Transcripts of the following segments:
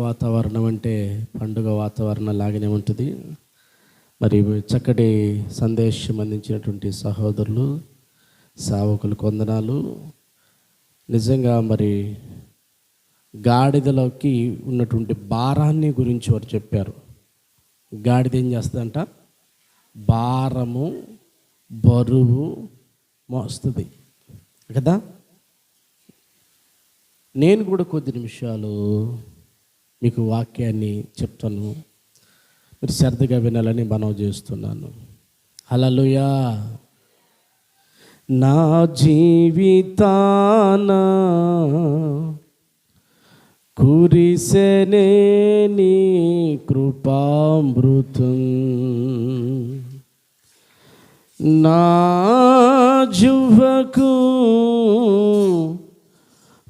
వాతావరణం అంటే పండుగ వాతావరణం లాగానే ఉంటుంది. మరి చక్కటి సందేశం అందించినటువంటి సహోదరులు సేవకులు కొందనాలు నిజంగా మరి గాడిదలోకి ఉన్నటువంటి భారాన్ని గురించి వారు చెప్పారు. గాడిద ఏం చేస్తుందంట? భారము బరువు మోస్తుంది. కదా? నేను కూడా కొద్ది నిమిషాలు మీకు వాక్యాన్ని చెప్తాను. మీరు శ్రద్ధగా వినాలని మనవి చేస్తున్నాను. హలలుయా నా జీవితాన కురిసెనే నీ కృపామృతం. నా జువకు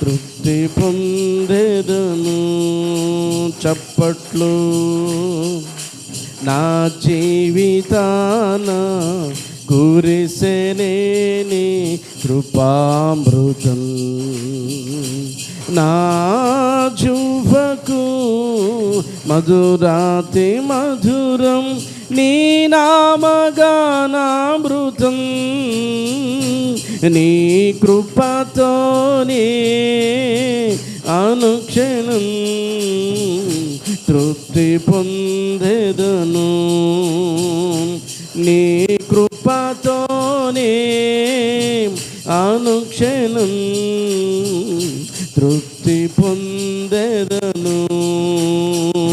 తృప్తి పొందేదను చప్పట్లు. నా జీవితాన కురిసేనేని కృపామృతం. నా జువకు మధురాతి మధురం నీ నామగానామృతం. నీ కృపతోనే అనుక్షణం తృప్తి పొందేదను. నీ కృపతోనే అనుక్షణం తృప్తి పొందేదను.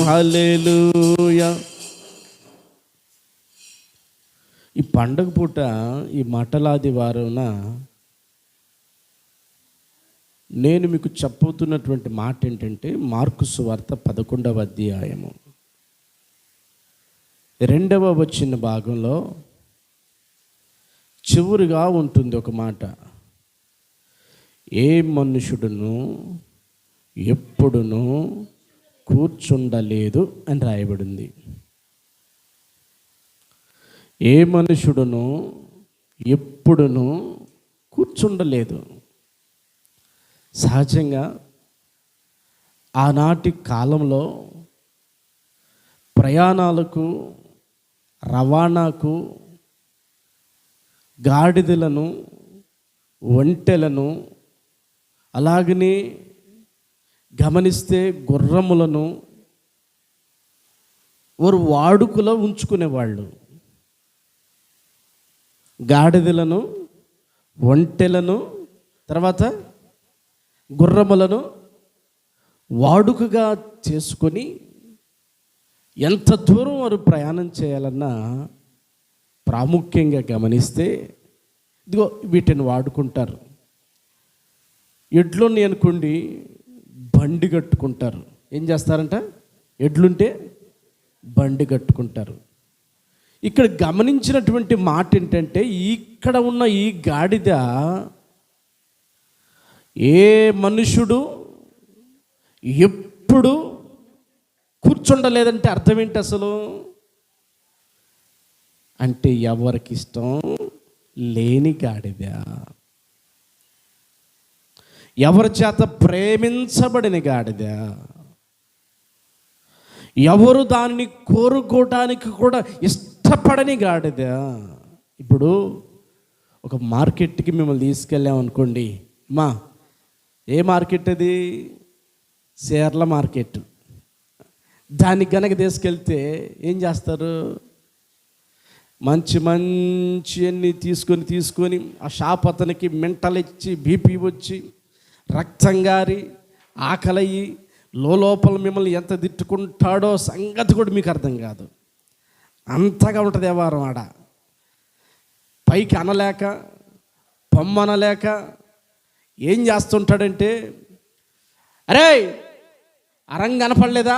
హల్లెలూయా. ఈ పండగ పూట ఈ మటలాది వారున నేను మీకు చెప్పబోతున్నటువంటి మాట ఏంటంటే మార్కు సువార్త పదకొండవ అధ్యాయము. రెండవ వచ్చిన భాగంలో చివరిగా ఉంటుంది ఒక మాట. ఏ మనుషుడును ఎప్పుడును కూర్చుండలేదు అని రాయబడింది. ఏ మనుషుడును ఎప్పుడును కూర్చుండలేదు. సహజంగా ఆనాటి కాలంలో ప్రయాణాలకు రవాణాకు గాడిదలను ఒంటెలను అలాగనే గమనిస్తే గుర్రములను వారు వాడుకలో ఉంచుకునేవాళ్ళు. గాడిదలను ఒంటెలను తర్వాత గుర్రములను వాడుకగా చేసుకొని ఎంత దూరం వారు ప్రయాణం చేయాలన్నా ప్రాముఖ్యంగా గమనిస్తే ఇదిగో వీటిని వాడుకుంటారు. ఎడ్లుని అనుకోండి బండి కట్టుకుంటారు. ఏం చేస్తారంట? ఎడ్లుంటే బండి కట్టుకుంటారు. ఇక్కడ గమనించినటువంటి మాట ఏంటంటే ఇక్కడ ఉన్న ఈ గాడిద ఏ మనుషుడు ఎప్పుడు కూర్చుండలేదంటే అర్థం ఏంటి అసలు? అంటే ఎవరికి ఇష్టం లేని గాడిద. ఎవరి చేత ప్రేమించబడిన గాడిద. ఎవరు దానిని కోరుకోవటానికి కూడా ఇష్టపడని గాడిద ఇప్పుడు ఒక మార్కెట్కి మిమ్మల్ని తీసుకెళ్ళాం అనుకోండి. మా ఏ మార్కెట్ అది? సేర్ల మార్కెట్. దానికి గనక తీసుకెళ్తే ఏం చేస్తారు? మంచి మంచి అన్ని తీసుకొని తీసుకొని ఆ షాప్ అతనికి మెంటల్ ఇచ్చి బీపీ వచ్చి రక్తం గారి ఆకలయ్యి లోపల మిమ్మల్ని ఎంత తిట్టుకుంటాడో సంగతి కూడా మీకు అర్థం కాదు. అంతగా ఉంటుంది వ్యవహారం ఆడ. పైకి అనలేక పొమ్మనలేక ఏం చేస్తుంటాడంటే అరే అరం కనపడలేదా?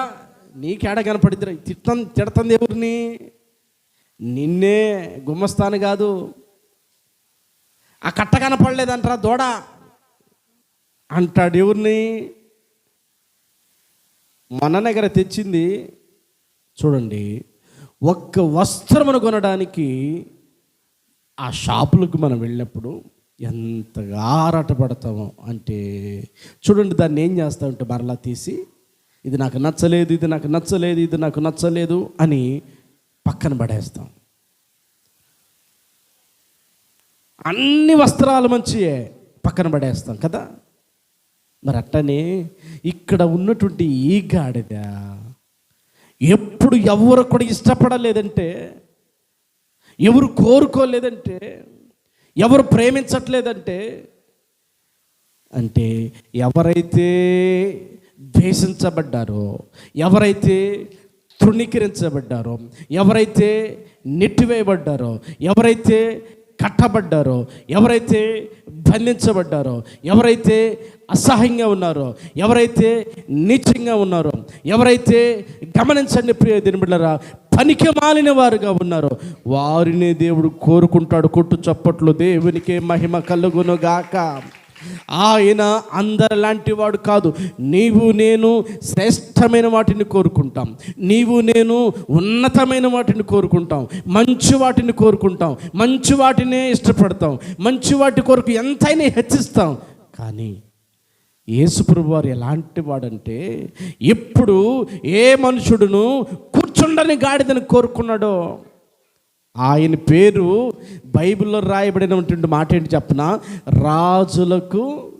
నీకేడ కనపడిద్దిరా? తిట్టం తిడతంది ఎవరిని నిన్నే గుమ్మస్తాను కాదు. ఆ కట్ట కనపడలేదంటారా దూడ? అంటాడు ఎవరిని మన దగ్గర తెచ్చింది చూడండి ఒక్క వస్త్రమును కొనడానికి ఆ షాపులకు మనం వెళ్ళినప్పుడు ఎంతగా ఆరాటపడతామో అంటే చూడండి దాన్ని ఏం చేస్తామంటే మరలా తీసి ఇది నాకు నచ్చలేదు ఇది నాకు నచ్చలేదు ఇది నాకు నచ్చలేదు అని పక్కన పడేస్తాం. అన్ని వస్త్రాలు మంచియే పక్కన పడేస్తాం కదా? మరి అట్టనే ఇక్కడ ఉన్నటువంటి ఈ గాడిద ఎప్పుడు ఎవరు కూడా ఇష్టపడలేదంటే ఎవరు కోరుకోలేదంటే ఎవరు ప్రేమించట్లేదంటే అంటే ఎవరైతే ద్వేషించబడ్డారో ఎవరైతే తృణీకరించబడ్డారో ఎవరైతే నెట్టివేయబడ్డారో ఎవరైతే కట్టబడ్డారో ఎవరైతే బంధించబడ్డారో ఎవరైతే అసహ్యంగా ఉన్నారో ఎవరైతే నీచంగా ఉన్నారో ఎవరైతే గమనించండి ప్రియ దినబిడ్డరా పనికి మాలిన వారుగా ఉన్నారో వారిని దేవుడు కోరుకుంటాడు. కొట్టు చప్పట్లు దేవునికే మహిమ కలుగును గాక ఆయన అందరిలాంటి వాడు కాదు. నీవు నేను శ్రేష్టమైన వాటిని కోరుకుంటాం. నీవు నేను ఉన్నతమైన వాటిని కోరుకుంటాం. మంచి వాటిని కోరుకుంటాం. మంచి వాటినే ఇష్టపడతాం. మంచి వాటి కొరకు ఎంతైనా హెచ్చిస్తాం. కానీ యేసుప్రభు వారు ఎలాంటి వాడంటే ఎప్పుడు ఏ మనుషుడును కూర్చుండని గాడిదని కోరుకున్నాడో ఆయన పేరు బైబిల్లో రాయబడినటువంటి మాట ఏంటి చెప్పిన? రాజులకు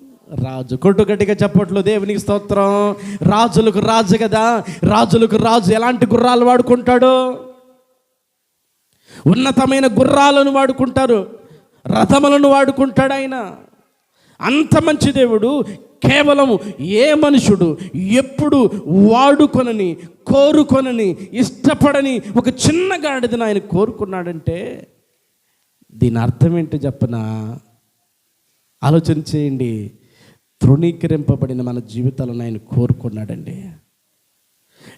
రాజు కొట్టు గట్టిగా చెప్పట్లు దేవునికి స్తోత్రం. రాజులకు రాజు కదా. రాజులకు రాజు ఎలాంటి గుర్రాలు వాడుకుంటాడు? ఉన్నతమైన గుర్రాలను వాడుకుంటారు. రథములను వాడుకుంటాడు ఆయన. అంత మంచి దేవుడు కేవలం ఏ మనుషుడు ఎప్పుడు వాడుకొనని కోరుకొనని ఇష్టపడని ఒక చిన్న గాడిదని ఆయన కోరుకున్నాడంటే దీని అర్థం ఏంటో చెప్పనా? ఆలోచన చేయండి. తృణీకరింపబడిన మన జీవితాలను ఆయన కోరుకున్నాడండి.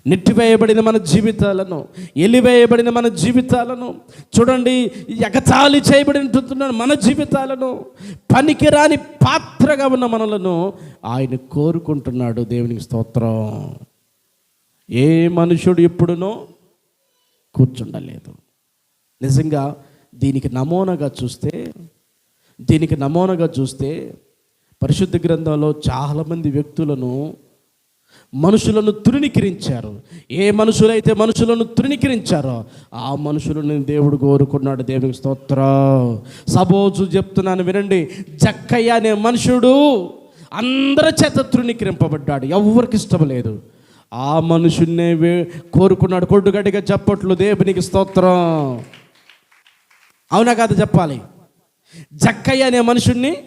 నెట్టివేయబడిన మన జీవితాలను ఎలివేయబడిన మన జీవితాలను చూడండి ఎగతాళి చేయబడిన మన జీవితాలను పనికిరాని పాత్రగా ఉన్న మనలను ఆయన కోరుకుంటున్నాడు. దేవునికి స్తోత్రం. ఏ మనుషుడు ఎప్పుడునో కూర్చుండలేదు. నిజంగా దీనికి నమూనాగా చూస్తే దీనికి నమూనాగా చూస్తే పరిశుద్ధ గ్రంథంలో చాలామంది వ్యక్తులను మనుషులను తృణీకరించారు. ఏ మనుషులైతే మనుషులను తృణీకరించారో ఆ మనుషులను దేవుడు కోరుకున్నాడు. దేవునికి స్తోత్ర. సబోజు చెప్తున్నాను వినండి. జక్కయ్య అనే మనుషుడు అందరి చేత తృణీకరింపబడ్డాడు. ఎవరికి ఇష్టం లేదు. ఆ మనుషున్నే కోరుకున్నాడు. కొట్టుగట్టిగా చెప్పట్లు దేవునికి స్తోత్రం. అవునా కాదు చెప్పాలి? జక్కయ్య అనే మనుషుణ్ణి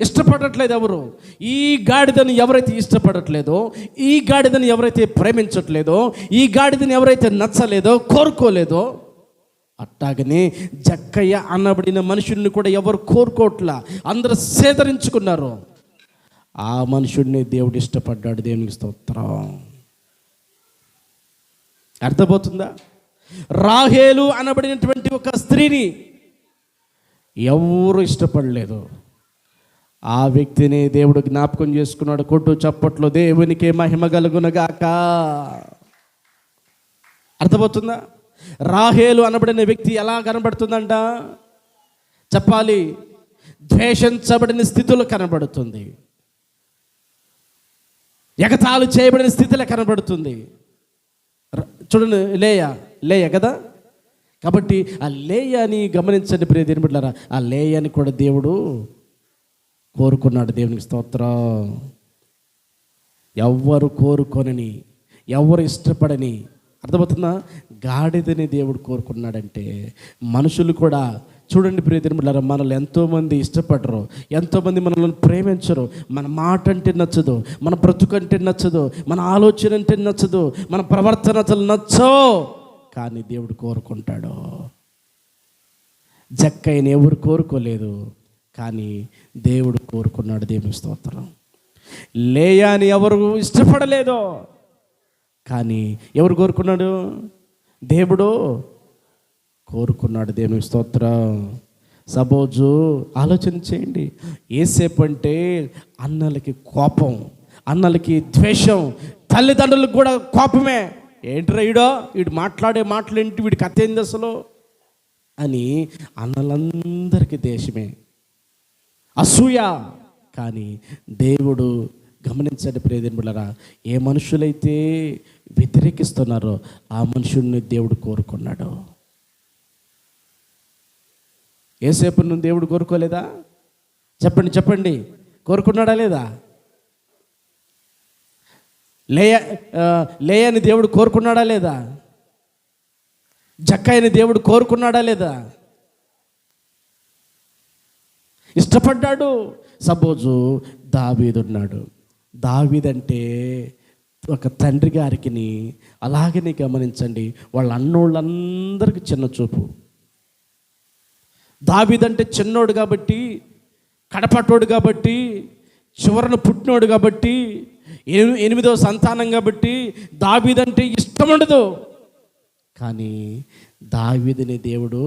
ఇష్టపడట్లేదు ఎవరు? ఈ గాడిదను ఎవరైతే ఇష్టపడట్లేదో ఈ గాడిదను ఎవరైతే ప్రేమించట్లేదో ఈ గాడిదను ఎవరైతే నచ్చలేదో కోరుకోలేదో అట్టాగనే జక్కయ్య అనబడిన మనుషుల్ని కూడా ఎవరు కోరుకోవట్లా అందరూ సేదరించుకున్నారు. ఆ మనుషుడిని దేవుడు ఇష్టపడ్డాడు. దేవునికి స్తోత్రం. అర్థమవుతుందా? రాహేలు అనబడినటువంటి ఒక స్త్రీని ఎవరు ఇష్టపడలేదు. ఆ వ్యక్తిని దేవుడు జ్ఞాపకం చేసుకున్నాడు కొట్టు చప్పట్లో దేవునికి మహిమ కలుగునగాక. అర్థమవుతుందా? రాహేలు అనబడిన వ్యక్తి ఎలా కనబడుతుందంట? చెప్పాలి ద్వేషించబడిన స్థితిలో కనబడుతుంది. ఎగతాలు చేయబడిన స్థితిలో కనబడుతుంది. చూడండి లేయ? లేయ కదా? కాబట్టి ఆ లేయాని గమనించండి ప్రియ దేని బిడ్డలారా. ఆ లేయాని కూడా దేవుడు కోరుకున్నాడు దేవునికి స్తోత్రం. ఎవ్వరు కోరుకొనని ఎవరు ఇష్టపడని అర్థమవుతుందా? గాడిదని దేవుడు కోరుకున్నాడంటే మనుషులు కూడా చూడండి ప్రియ తిరుమల మనల్ని ఎంతోమంది ఇష్టపడరు ఎంతోమంది మనల్ని ప్రేమించరు. మన మాట అంటే నచ్చదు మన బ్రతుకు అంటే నచ్చదు మన ఆలోచన అంటే నచ్చదు మన ప్రవర్తన అసలు నచ్చో కానీ దేవుడు కోరుకుంటాడు. జక్కైన ఎవరు కోరుకోలేదు కానీ దేవుడు కోరుకున్నాడు దేవుని స్తోత్రం. లేయాని ఎవరు ఇష్టపడలేదో కానీ ఎవరు కోరుకున్నాడు? దేవుడు కోరుకున్నాడు దేవుని స్తోత్రం. సపోజు ఆలోచన చేయండి. ఏసేపు అంటే అన్నలకి కోపం అన్నలకి ద్వేషం తల్లిదండ్రులకు కూడా కోపమే. ఏంట్రా ఈడో? వీడు మాట్లాడే మాటలు వీడి కథ ఏంది అసలు? అని అన్నలందరికీ దేశమే. అసూయ. కానీ దేవుడు గమనించండి ప్రియదినులరా ఏ మనుషులైతే వ్యతిరేకిస్తున్నారో ఆ మనుషుల్ని దేవుడు కోరుకున్నాడు. ఏసేపు నువ్వు దేవుడు కోరుకోలేదా? చెప్పండి చెప్పండి. కోరుకున్నాడా లేదా? లేయ లేయని దేవుడు కోరుకున్నాడా లేదా? జక్కయ్యని దేవుడు కోరుకున్నాడా లేదా? ఇష్టపడ్డాడు. సపోజు దావీదున్నాడు. దావీదంటే ఒక తండ్రి గారికి అలాగనే గమనించండి. వాళ్ళ అన్నోళ్ళందరికీ చిన్న చూపు. దావిదంటే చిన్నోడు కాబట్టి కడపటోడు కాబట్టి చివరన పుట్టినోడు కాబట్టి ఎనిమిదవ సంతానం కాబట్టి దావీదంటే ఇష్టం ఉండదు. కానీ దావీదని దేవుడు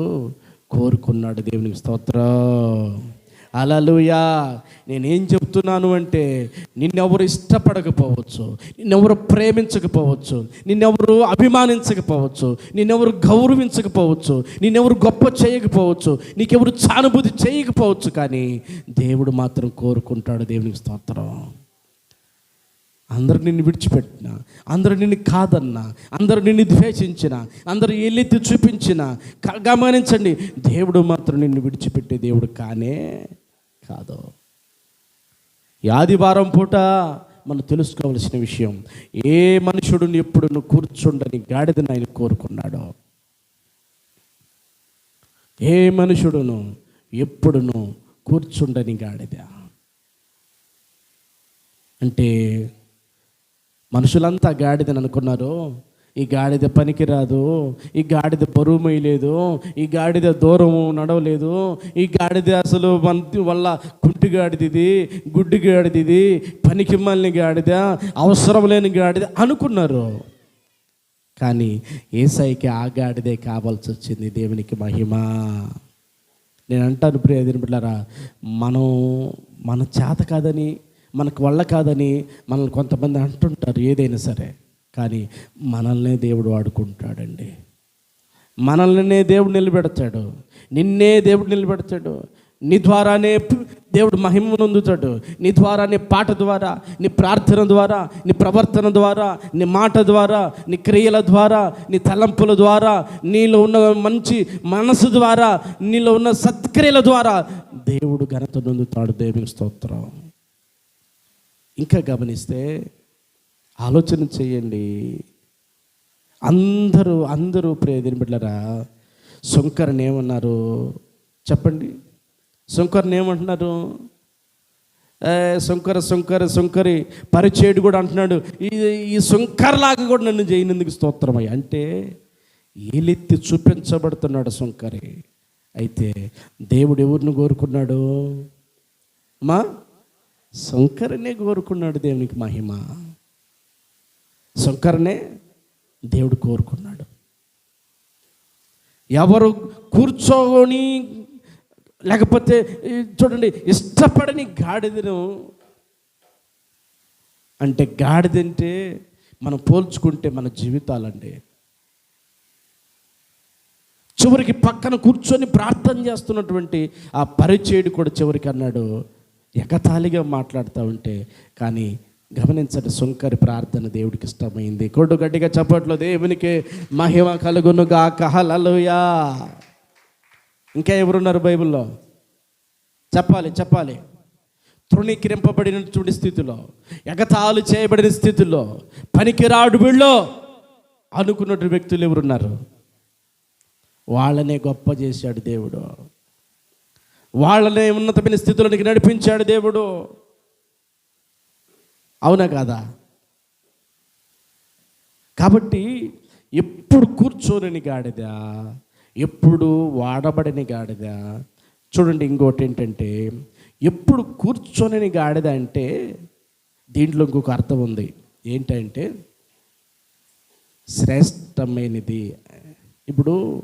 కోరుకున్నాడు దేవునికి స్తోత్రం. అలలుయా నేనేం చెప్తున్నాను అంటే నిన్నెవరు ఇష్టపడకపోవచ్చు నిన్నెవరు ప్రేమించకపోవచ్చు నిన్నెవరు అభిమానించకపోవచ్చు నిన్నెవరు గౌరవించకపోవచ్చు నిన్నెవరు గొప్ప చేయకపోవచ్చు నీకెవరు సానుభూతి చేయకపోవచ్చు కానీ దేవుడు మాత్రం కోరుకుంటాడు దేవునికి స్తోత్రం. అందరు నిన్ను విడిచిపెట్టిన అందరూ నిన్ను కాదన్నా అందరూ నిన్ను ద్వేషించిన అందరూ ఎల్లెత్తి చూపించిన గమనించండి దేవుడు మాత్రం నిన్ను విడిచిపెట్టే దేవుడు కానే కాదు. ఈ ఆదివారం పూట మనం తెలుసుకోవలసిన విషయం ఏ మనుషుడు ఎప్పుడు కూర్చుండని గాడిదని ఆయన కోరుకున్నాడో? ఏ మనుషుడును ఎప్పుడును కూర్చుండని గాడిద? అంటే మనుషులంతా గాడిదని అనుకున్నారు? ఈ గాడిద పనికిరాదు ఈ గాడిద బరువు మొయ్యలేదు ఈ గాడిద దూరం నడవలేదు ఈ గాడిద అసలు మన వల్ల కుంటి గాడిదిది గుడ్డి గాడిది పనికి మళ్ళీ గాడిద అవసరం లేని గాడిద అనుకున్నారు. కానీ ఏసైకి ఆ గాడిదే కావాల్సి వచ్చింది దేవునికి మహిమ. నేను అంటాను ప్రియ బిడ్డారా మనం మన చేత కాదని మనకు వల్ల కాదని మనల్ని కొంతమంది అంటుంటారు ఏదైనా సరే. కానీ మనల్నే దేవుడు వాడుకుంటాడండి మనల్నే దేవుడు నిలబెడతాడు. నిన్నే దేవుడు నిలబెడతాడు. నీ ద్వారానే దేవుడు మహిమ నొందుతాడు. నీ ద్వారానే పాట ద్వారా నీ ప్రార్థన ద్వారా నీ ప్రవర్తన ద్వారా నీ మాట ద్వారా నీ క్రియల ద్వారా నీ తలంపుల ద్వారా నీలో ఉన్న మంచి మనసు ద్వారా నీలో ఉన్న సత్క్రియల ద్వారా దేవుడు ఘనత నొందుతాడు. దేవుని స్తోత్రం. ఇంకా గమనిస్తే ఆలోచన చేయండి. అందరూ అందరూ ప్రేదిని బిడ్డరా శంకర్ని ఏమన్నారు? చెప్పండి. శంకర్ని ఏమంటున్నారు? శంకర శంకర శంకరి పరిచేడు కూడా అంటున్నాడు. ఈ ఈ శంకర్లాగా కూడా నన్ను చేయనందుకు స్తోత్రమయ్య అంటే ఏలెత్తి చూపించబడుతున్నాడు శంకరి. అయితే దేవుడు ఎవరిని కోరుకున్నాడు? మా? శంకరనే కోరుకున్నాడు దేవునికి మహిమ. శంకర్నే దేవుడు కోరుకున్నాడు. ఎవరు కూర్చోని లేకపోతే చూడండి ఇష్టపడని గాడిదను అంటే గాడిదంటే మనం పోల్చుకుంటే మన జీవితాలండి. చివరికి పక్కన కూర్చొని ప్రార్థన చేస్తున్నటువంటి ఆ పరిచయుడు కూడా చివరికి అన్నాడు ఎగతాళిగా మాట్లాడుతూ ఉంటే కానీ గమనించండి సుంకరి ప్రార్థన దేవుడికి ఇష్టమైంది. కొడు గట్టిగా చెప్పట్లో దేవునికి మహిమ కలుగునుగా కహలలుయా ఇంకా ఎవరున్నారు బైబిల్లో? చెప్పాలి చెప్పాలి. తృణీకరింపబడినటువంటి స్థితిలో. ఎగతాలు చేయబడిన స్థితిలో. పనికిరాడు వీళ్ళు. అనుకున్నటువంటి వ్యక్తులు ఎవరున్నారు? వాళ్ళనే గొప్ప చేశాడు దేవుడు. వాళ్ళనే ఉన్నతమైన స్థితిలోనికి నడిపించాడు దేవుడు. అవునా కాదా? కాబట్టి ఎప్పుడు కూర్చోనని గాడిద? ఎప్పుడు వాడబడని గాడిద? చూడండి ఇంకోటి ఏంటంటే ఎప్పుడు కూర్చోనని గాడిద అంటే దీంట్లో ఇంకొక అర్థం ఉంది. ఏంటంటే శ్రేష్టమైనది. ఇప్పుడు